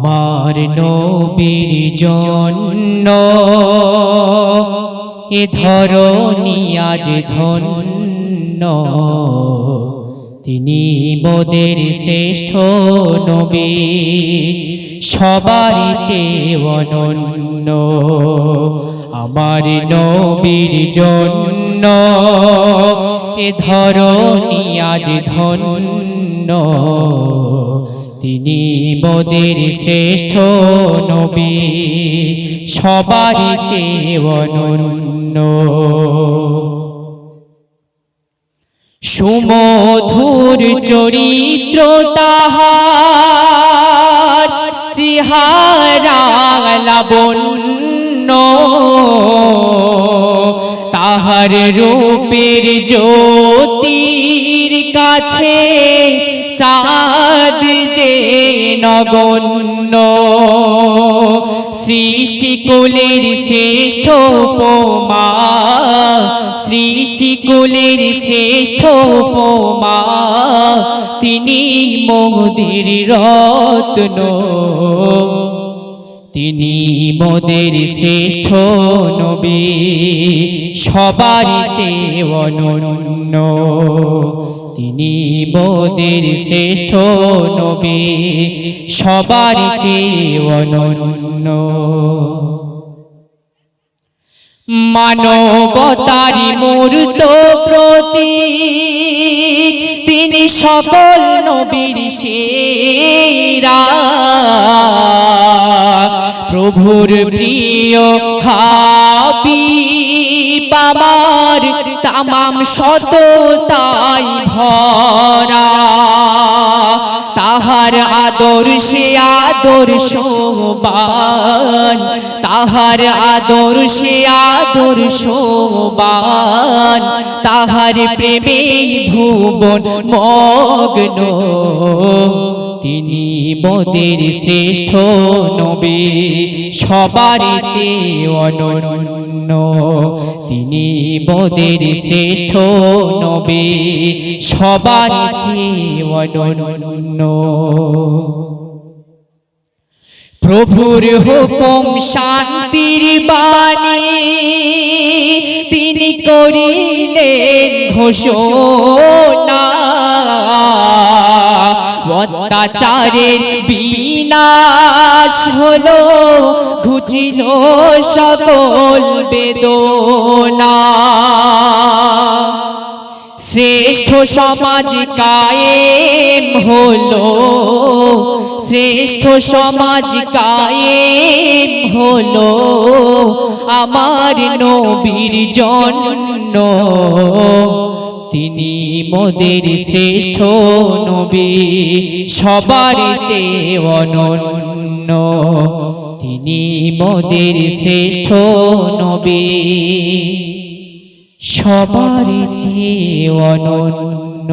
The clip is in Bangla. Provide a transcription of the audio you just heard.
আমার নবীর জন্য। এ ধরণী আজ ধন্য। তিনি মোদের শ্রেষ্ঠ নবী, সবার চেয়ে আমার নবীর জন্য এ ধরণী আজ ধন্য। তিনি মোদের শ্রেষ্ঠ নবী সবার চেয়ে অনন্য। সুমধুর চরিত্র তাহার, চেহারা লাবণ্য। তাহার রূপের জ্যোতির কাছে চাঁদ নগণ্য। সৃষ্টিকুলের শ্রেষ্ঠ উপমা। সৃষ্টিকুলের শ্রেষ্ঠ উপমা। তিনি মোদির রত্ন। তিনি মোদের শ্রেষ্ঠ নবী। সবার চেয়ে অনন্য। তিনি মোদের শ্রেষ্ঠ নবী সবার চেয়ে অনন্য। মানবতারি মূর্ত প্রতি তিনি সকল নবীর সেরা। প্রভুর প্রিয় হাবি বাবার তামাম শত তাই ভরা। তাহার আদর্শে আদর্শবান তাহার আদর্শে আদর্শবান তাহার প্রেমে ভুবন মগ্ন। তিনি মোদের শ্রেষ্ঠ নবী সবার চেয়ে অনন্য। তিনি মোদের শ্রেষ্ঠ নবী সবার অনন্য। প্রভুর হুকুম শান্তির বাণী তিনি করিলেন ঘোষণা। অত্যাচারের বিনাশ হলো, ঘুচিল সকল বেদনা। শ্রেষ্ঠ সমাজ কায়েম হলো, শ্রেষ্ঠ সমাজ কায়েম হলো, আমার নবীর জন্য। তিনি মোদের শ্রেষ্ঠ নবী সবার চেয়ে অনন্য। তিনি মোদের শ্রেষ্ঠ নবী সবার চেয়ে অনন্য।